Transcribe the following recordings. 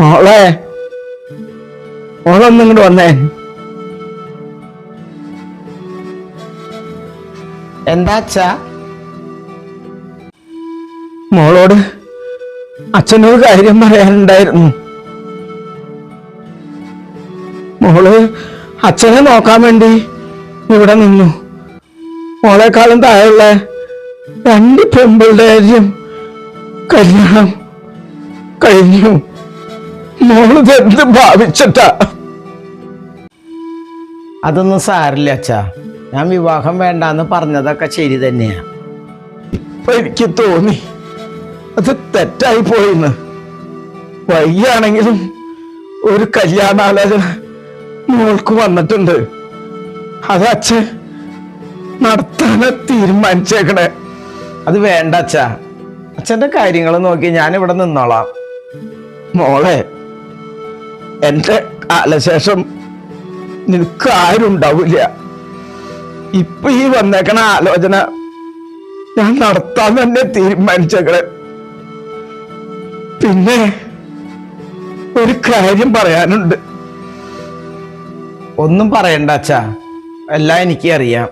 മോളെ മോളൊന്നും ഇങ്ങോട്ട് വന്നേ. എന്താ അച്ഛാ? മോളോട് അച്ഛനൊരു കാര്യം പറയാനുണ്ടായിരുന്നു. മോൾ അച്ഛനെ നോക്കാൻ വേണ്ടി ഇവിടെ നിന്നു. മോളെക്കാളും താഴെയുള്ള രണ്ട് പെമ്പിളുടെ കാര്യം കല്യാണം കഴിഞ്ഞു. മോൾ എന്ത് ഭാവിച്ചിട്ടാ? അതൊന്നും സാരില്ല അച്ഛാ. ഞാൻ വിവാഹം വേണ്ടാന്ന് പറഞ്ഞതൊക്കെ ശരി തന്നെയാ. ഇപ്പൊ എനിക്ക് തോന്നി അത് തെറ്റായി പോയിന്ന്. വൈകിയാണെങ്കിലും ഒരു കല്യാണാലോചന മോൾക്ക് വന്നിട്ടുണ്ട്. അത് അച്ഛൻ നടത്താന തീരുമാനിച്ചേക്കണേ. അത് വേണ്ട അച്ഛാ. അച്ഛന്റെ കാര്യങ്ങൾ നോക്കി ഞാൻ ഇവിടെ നിന്നോളാം. മോളെ എന്റെ കാലശേഷം നിനക്ക് ആരും ഉണ്ടാവില്ല ഇപ്പൊ ഈ വന്നേക്കണ ആലോചന ഞാൻ നടത്താൻ തന്നെ തീരുമാനിച്ചേക്കണ. പിന്നെ ഒരു കാര്യം പറയാനുണ്ട്. ഒന്നും പറയണ്ട അച്ഛാ. എല്ലാം എനിക്ക് അറിയാം.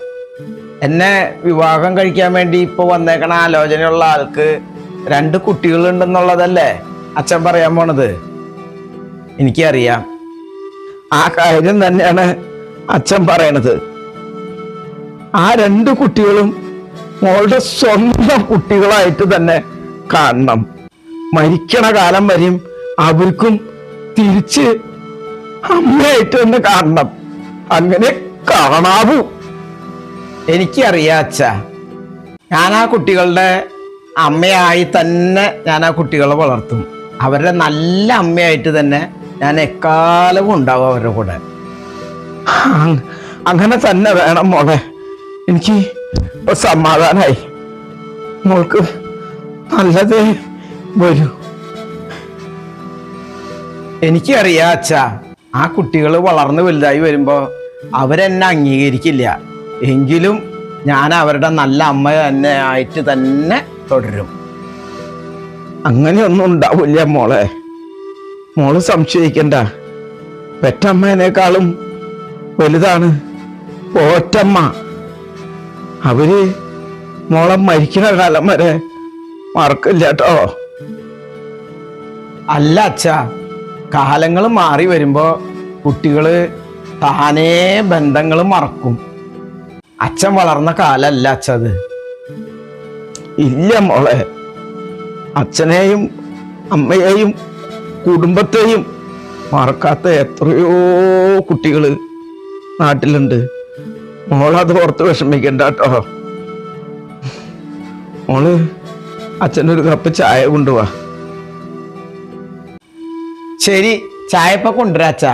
എന്നെ വിവാഹം കഴിക്കാൻ വേണ്ടി ഇപ്പൊ വന്നേക്കണ ആലോചനയുള്ള ആൾക്ക് രണ്ട് കുട്ടികളുണ്ടെന്നുള്ളതല്ലേ അച്ഛൻ പറയാൻ പോണത്? എനിക്കറിയാം. ആ കാര്യം തന്നെയാണ് അച്ഛൻ പറയണത്. ആ രണ്ട് കുട്ടികളും മോളുടെ സ്വന്തം കുട്ടികളായിട്ട് തന്നെ കാണണം. മരിക്കണ കാലം വരെയും അവർക്കും തിരിച്ച് അമ്മയായിട്ട് തന്നെ കാണണം. അങ്ങനെ കാണാവൂ. എനിക്കറിയാം അച്ഛ. ഞാൻ ആ കുട്ടികളുടെ അമ്മയായി തന്നെ ഞാൻ ആ കുട്ടികളെ വളർത്തും. അവരുടെ നല്ല അമ്മയായിട്ട് തന്നെ ഞാൻ എക്കാലവും ഉണ്ടാവും അവരുടെ കൂടെ. അങ്- അങ്ങനെ തന്നെ വേണം മോളെ. എനിക്ക് ഇപ്പൊ സമാധാനായി. മോൾക്ക് നല്ലതേ വരൂ. എനിക്കറിയാ അച്ഛ ആ കുട്ടികൾ വളർന്ന് വലുതായി വരുമ്പോ അവരെന്നെ അംഗീകരിക്കില്ല. എങ്കിലും ഞാൻ അവരുടെ നല്ല അമ്മ തന്നെ ആയിട്ട് തന്നെ തുടരും. അങ്ങനെയൊന്നും ഉണ്ടാവില്ല മോളെ. മോൾ സംശയിക്കണ്ട. പെറ്റമ്മേനേക്കാളും വലുതാണ് പോറ്റമ്മ. അവർ മോളെ മരിക്കുന്ന കാലം വരെ മറക്കില്ല കേട്ടോ. അല്ല അച്ഛ കാലങ്ങൾ മാറി വരുമ്പോ കുട്ടികൾ താനേ ബന്ധങ്ങൾ മറക്കും. അച്ഛൻ വളർന്ന കാലല്ല അച്ഛ അത്. ഇല്ല മോളെ അച്ഛനെയും അമ്മയെയും കുടുംബത്തെയും മറക്കാത്ത എത്രയോ കുട്ടികൾ നാട്ടിലുണ്ട്. മോളത് ഓർത്ത് വിഷമിക്കണ്ട കേട്ടോ മോൾ അച്ഛനൊരു കപ്പ് ചായ കൊണ്ടുപോവാ ശരി ചായപ്പ കൊണ്ടുവരാ അച്ഛാ.